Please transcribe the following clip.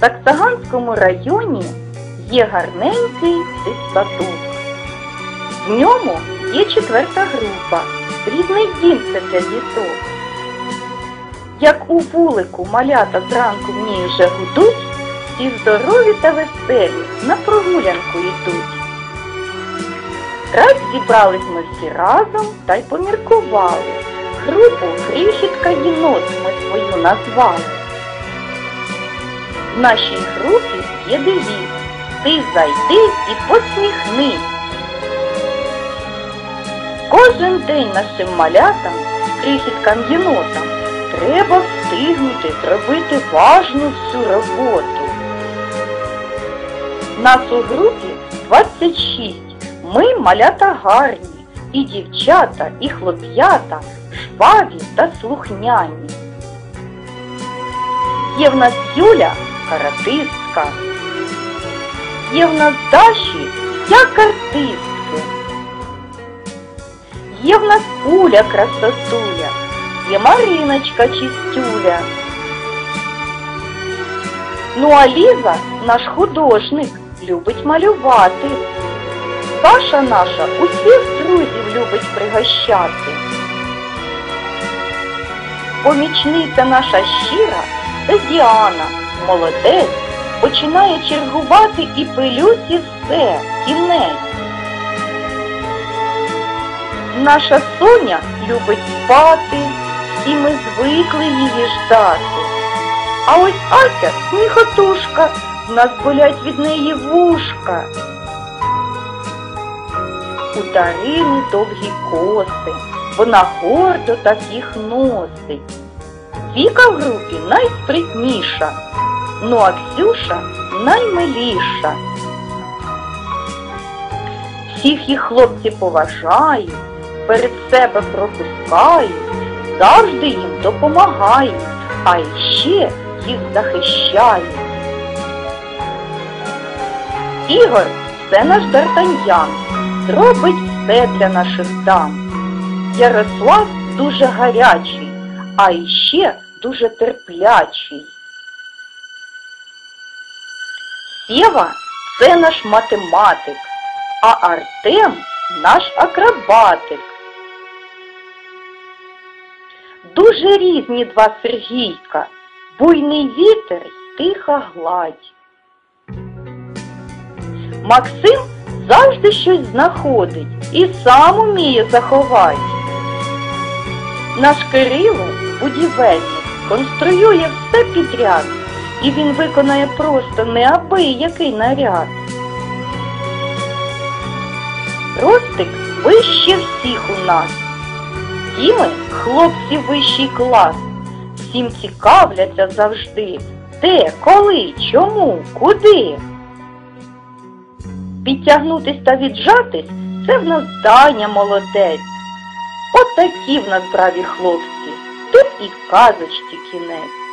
В Саксаганському районі є гарненький дитсадок. В ньому є четверта група, рідний дім це для діток. Як у вулику малята зранку в ній вже гудуть, всі здорові та веселі на прогулянку йдуть. Раз зібрались ми всі разом та й поміркували. Групу крихітка єнот ми свою назвали. В нашій групі є девіз. Ти зайди і посміхнись. Кожен день нашим малятам, крихіткам єнотам, треба встигнути зробити важну всю роботу. Нас у групі 26. Ми малята гарні, і дівчата, і хлоп'ята, жваві та слухняні. Є в нас Юля каратистка, є в нас Даші як артистки, є в нас Уля красотуля, є Мариночка чистюля. Ну а Ліза, наш художник, любить малювати. Саша наша усіх друзів любить пригощати. Помічниця наша щира це Діана, молодець, починає чергувати і пилюсі все, кінець. Наша Соня любить спати, і ми звикли її ждати. А ось Ася сміхотушка, нас болять від неї вушка. У Дарини довгі коси, вона гордо так їх носить. Віка в групі найспритніша, ну а Ксюша наймиліша. Всіх їх хлопці поважають, перед себе пропускають, завжди їм допомагають, а іще їх захищають. Ігор це наш Д'Артаньян, зробить все для наших дам. Ярослав дуже гарячий, а іще дуже терплячий. Сєва це наш математик, а Артем наш акробатик. Дуже різні два Сергійка, буйний вітер тиха гладь. Максим завжди щось знаходить і сам уміє заховати. Наш Кирило, будівельник, конструює все підряд, і він виконає просто неабиякий наряд. Ростик вище всіх у нас. Ті ми хлопці вищий клас. Всім цікавляться завжди. Де, коли, чому, куди? Підтягнутись та віджатись це в нас Даня молодець. Отакі в нас браві хлопці. Тут і казочці кінець.